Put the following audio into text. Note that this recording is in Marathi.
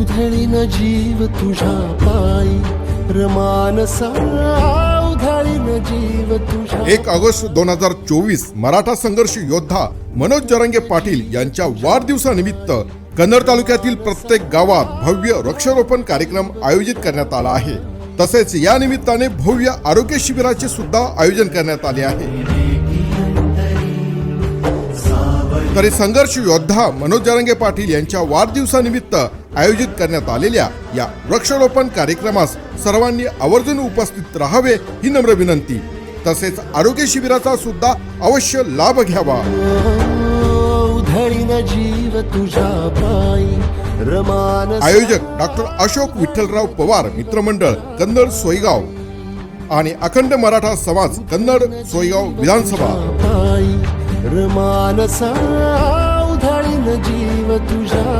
उधळीन जीव तुझा पायी. रमानसा उधळीन जीव एक ऑगस्ट दोन हजार चोवीस मराठा संघर्ष योद्धा मनोज जरंगे पाटील यांच्या वाढदिवसानिमित्त कन्नड तालुक्यातील प्रत्येक गावात भव्य वृक्षारोपण कार्यक्रम आयोजित करण्यात आला आहे. तसेच या निमित्ताने भव्य आरोग्य शिबिराचे सुद्धा आयोजन करण्यात आले आहे. तरी संघर्ष योद्धा मनोज जरंगे पाटील यांच्या वाढदिवसानिमित्त आयोजित करण्यात आलेल्या या वृक्षारोपण कार्यक्रमास सर्वांनी आवर्जून उपस्थित राहावे ही नम्र विनंती. तसेच आरोग्य शिबिराचा सुद्धा अवश्य लाभ घ्यावा. जीव रमानसा आयोजक डॉक्टर अशोक विठ्ठलराव पवार मित्रमंडळ कन्नड सोयगाव आणि अखंड मराठा समाज कन्नड सोयगाव विधानसभा. उधळीन जीव तुझ्या